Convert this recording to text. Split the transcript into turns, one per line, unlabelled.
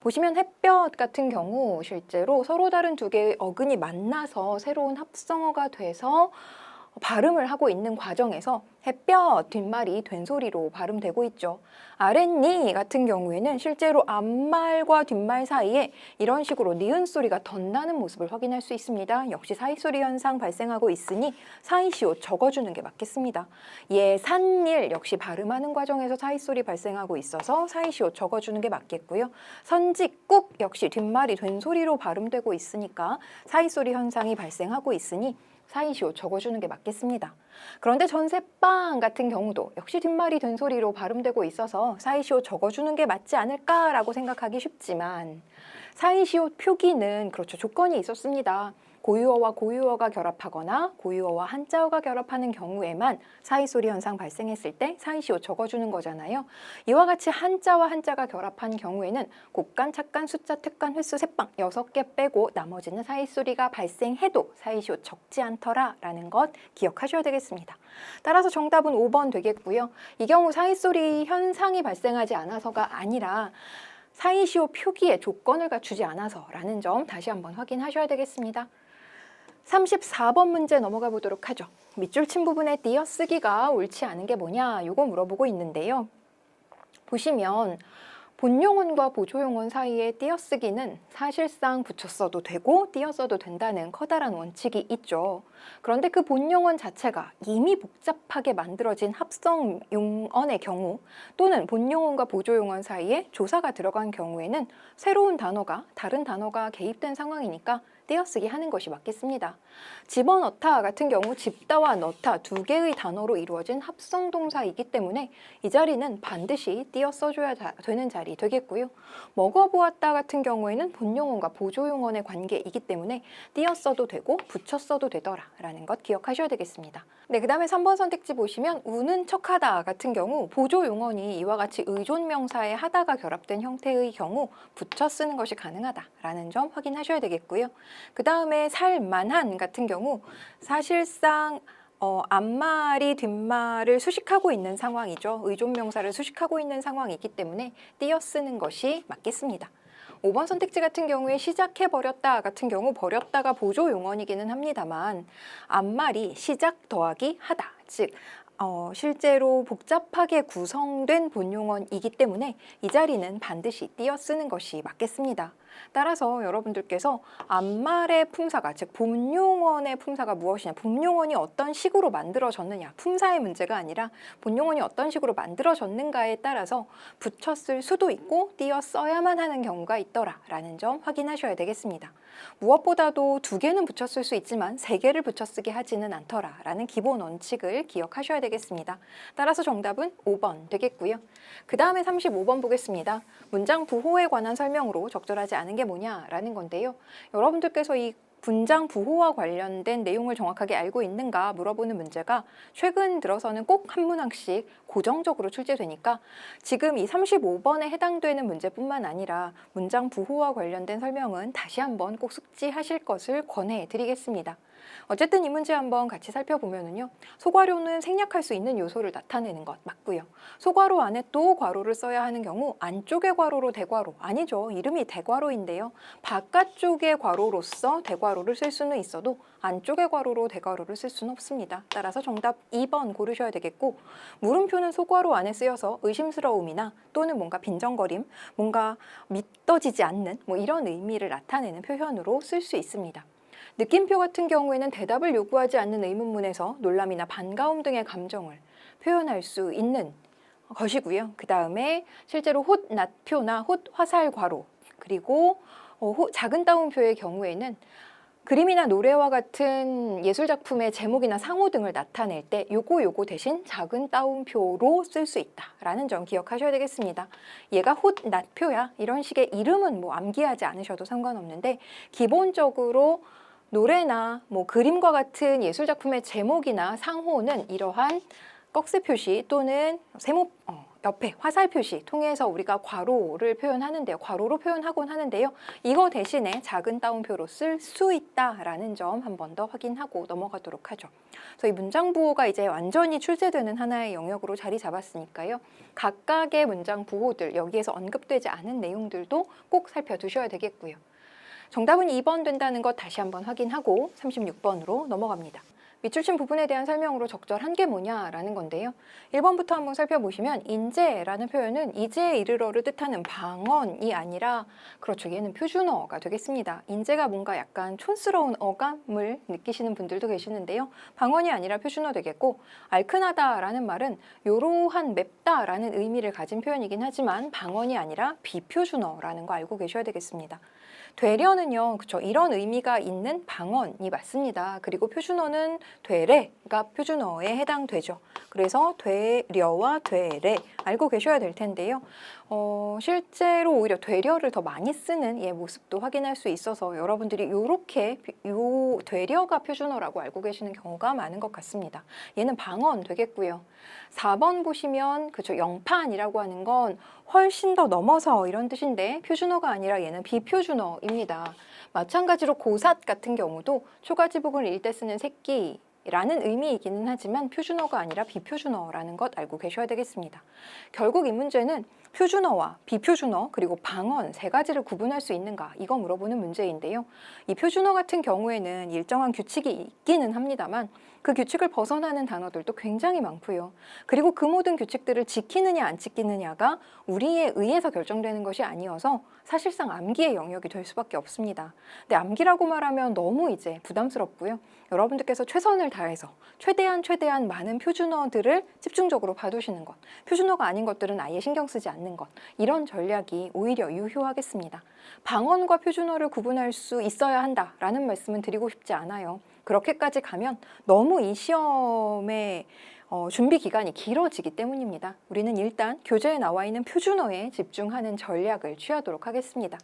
보시면 햇볕 같은 경우 실제로 서로 다른 두 개의 어근이 만나서 새로운 합성어가 돼서 발음을 하고 있는 과정에서 햇볕 뒷말이 된소리로 발음되고 있죠. 아랫니 같은 경우에는 실제로 앞말과 뒷말 사이에 이런 식으로 니은 소리가 덧나는 모습을 확인할 수 있습니다. 역시 사이소리 현상 발생하고 있으니 사이시옷 적어주는 게 맞겠습니다. 예산일 역시 발음하는 과정에서 사이소리 발생하고 있어서 사이시옷 적어주는 게 맞겠고요. 선직국 역시 뒷말이 된소리로 발음되고 있으니까 사이소리 현상이 발생하고 있으니 사이시옷 적어주는 게 맞겠습니다. 그런데 전세빵 같은 경우도 역시 뒷말이 된소리로 발음되고 있어서 사이시옷 적어주는 게 맞지 않을까라고 생각하기 쉽지만 사이시옷 표기는 그렇죠 조건이 있었습니다. 고유어와 고유어가 결합하거나 고유어와 한자어가 결합하는 경우에만 사이소리 현상 발생했을 때 사이시옷 적어주는 거잖아요. 이와 같이 한자와 한자가 결합한 경우에는 곡간, 착간, 숫자, 특간, 횟수, 세빵 여섯 개 빼고 나머지는 사이소리가 발생해도 사이시옷 적지 않더라라는 것 기억하셔야 되겠습니다. 따라서 정답은 5번 되겠고요. 이 경우 사이소리 현상이 발생하지 않아서가 아니라 사이시오 표기에 조건을 갖추지 않아서라는 점 다시 한번 확인하셔야 되겠습니다. 34번 문제 넘어가 보도록 하죠. 밑줄 친 부분에 띄어쓰기가 옳지 않은 게 뭐냐? 요거 물어보고 있는데요. 보시면 본용어과 보조용어 사이에 띄어쓰기는 사실상 붙였어도 되고 띄었어도 된다는 커다란 원칙이 있죠. 그런데 그 본용어 자체가 이미 복잡하게 만들어진 합성 용언의 경우 또는 본용어과 보조용어 사이에 조사가 들어간 경우에는 새로운 단어가 다른 단어가 개입된 상황이니까 띄어쓰기 하는 것이 맞겠습니다. 집어넣다 같은 경우 집다와 넣다 두 개의 단어로 이루어진 합성 동사이기 때문에 이 자리는 반드시 띄어 써줘야 자- 되는 자리 되겠고요. 먹어보았다 같은 경우에는 본용어과 보조용어의 관계이기 때문에 띄어 써도 되고 붙여 써도 되더라 라는 것 기억하셔야 되겠습니다. 네, 그 다음에 3번 선택지 보시면 우는 척하다 같은 경우 보조용어니 이와 같이 의존명사에 하다가 결합된 형태의 경우 붙여 쓰는 것이 가능하다라는 점 확인하셔야 되겠고요. 그 다음에 살만한 같은 경우 사실상 어, 앞말이 뒷말을 수식하고 있는 상황이죠. 의존명사를 수식하고 있는 상황이기 때문에 띄어 쓰는 것이 맞겠습니다. 5번 선택지 같은 경우에 시작해 버렸다 같은 경우 버렸다가 보조 용언이기는 합니다만 앞말이 시작 더하기 하다 즉 어, 실제로 복잡하게 구성된 본용언이기 때문에 이 자리는 반드시 띄어 쓰는 것이 맞겠습니다. 따라서 여러분들께서 앞말의 품사가 즉 본용언의 품사가 무엇이냐 본용언이 어떤 식으로 만들어졌느냐 품사의 문제가 아니라 본용언이 어떤 식으로 만들어졌는가에 따라서 붙였을 수도 있고 띄어 써야만 하는 경우가 있더라 라는 점 확인하셔야 되겠습니다. 무엇보다도 두 개는 붙였을 수 있지만 세 개를 붙여 쓰게 하지는 않더라 라는 기본 원칙을 기억하셔야 되겠습니다. 따라서 정답은 5번 되겠고요. 그 다음에 35번 보겠습니다. 문장 부호에 관한 설명으로 적절하지 않은 게 뭐냐라는 건데요. 여러분들께서 이 분장 부호와 관련된 내용을 정확하게 알고 있는가 물어보는 문제가 최근 들어서는 꼭 한 문항씩 고정적으로 출제되니까 지금 이 35번에 해당되는 문제뿐만 아니라 문장 부호와 관련된 설명은 다시 한번 꼭 숙지하실 것을 권해 드리겠습니다. 어쨌든 이 문제 한번 같이 살펴보면은요. 소괄호는 생략할 수 있는 요소를 나타내는 것 맞고요. 소괄호 안에 또 괄호를 써야 하는 경우 안쪽의 괄호로 대괄호 아니죠. 이름이 대괄호인데요. 바깥쪽의 괄호로서 대괄호를 쓸 수는 있어도 안쪽의 괄호로 대괄호를 쓸 수는 없습니다. 따라서 정답 2번 고르셔야 되겠고 물음표는 소괄호 안에 쓰여서 의심스러움이나 또는 뭔가 빈정거림, 뭔가 믿어지지 않는 뭐 이런 의미를 나타내는 표현으로 쓸 수 있습니다. 느낌표 같은 경우에는 대답을 요구하지 않는 의문문에서 놀람이나 반가움 등의 감정을 표현할 수 있는 것이고요. 그 다음에 실제로 홑 낫표나 홑 화살 괄호 그리고 어, 호- 작은 따옴표의 경우에는 그림이나 노래와 같은 예술 작품의 제목이나 상호 등을 나타낼 때 요거 요거 대신 작은 따옴표로 쓸 수 있다라는 점 기억하셔야 되겠습니다. 얘가 홑 낫표야 이런 식의 이름은 뭐 암기하지 않으셔도 상관없는데 기본적으로 노래나 뭐 그림과 같은 예술 작품의 제목이나 상호는 이러한 꺽쇠 표시 또는 세모 어, 옆에 화살 표시 통해서 우리가 괄호를 표현하는데요. 괄호로 표현하곤 하는데요. 이거 대신에 작은 따옴표로 쓸 수 있다라는 점 한 번 더 확인하고 넘어가도록 하죠. 이 문장 부호가 이제 완전히 출제되는 하나의 영역으로 자리 잡았으니까요. 각각의 문장 부호들 여기에서 언급되지 않은 내용들도 꼭 살펴두셔야 되겠고요. 정답은 2번 된다는 것 다시 한번 확인하고 36번으로 넘어갑니다. 밑줄친 부분에 대한 설명으로 적절한 게 뭐냐라는 건데요. 1번부터 한번 살펴보시면 인재라는 표현은 이제에 이르러를 뜻하는 방언이 아니라 그렇죠. 얘는 표준어가 되겠습니다. 인재가 뭔가 약간 촌스러운 어감을 느끼시는 분들도 계시는데요. 방언이 아니라 표준어 되겠고 알큰하다라는 말은 요로한 맵다라는 의미를 가진 표현이긴 하지만 방언이 아니라 비표준어라는 거 알고 계셔야 되겠습니다. 되려는요, 그쵸. 이런 의미가 있는 방언이 맞습니다. 그리고 표준어는 되래가 표준어에 해당되죠. 그래서 되려와 되래 알고 계셔야 될 텐데요. 어, 실제로 오히려 되려를 더 많이 쓰는 예 모습도 확인할 수 있어서 여러분들이 요렇게 요 되려가 표준어라고 알고 계시는 경우가 많은 것 같습니다. 얘는 방언 되겠고요. 4번 보시면 그쵸 영판이라고 하는 건 훨씬 더 넘어서 이런 뜻인데 표준어가 아니라 얘는 비표준 어입니다. 마찬가지로 고삿 같은 경우도 초가지복을 읽을 때 쓰는 새끼 라는 의미이기는 하지만 표준어가 아니라 비표준어라는 것 알고 계셔야 되겠습니다. 결국 이 문제는 표준어와 비표준어 그리고 방언 세 가지를 구분할 수 있는가 이거 물어보는 문제인데요. 이 표준어 같은 경우에는 일정한 규칙이 있기는 합니다만 그 규칙을 벗어나는 단어들도 굉장히 많고요. 그리고 그 모든 규칙들을 지키느냐 안 지키느냐가 우리에 의해서 결정되는 것이 아니어서 사실상 암기의 영역이 될 수밖에 없습니다. 근데 암기라고 말하면 너무 이제 부담스럽고요. 여러분들께서 최선을 다해서 최대한 최대한 많은 표준어들을 집중적으로 봐두시는 것, 표준어가 아닌 것들은 아예 신경 쓰지 않는 것, 이런 전략이 오히려 유효하겠습니다. 방언과 표준어를 구분할 수 있어야 한다라는 말씀은 드리고 싶지 않아요. 그렇게까지 가면 너무 이 시험의 어, 준비 기간이 길어지기 때문입니다. 우리는 일단 교재에 나와 있는 표준어에 집중하는 전략을 취하도록 하겠습니다.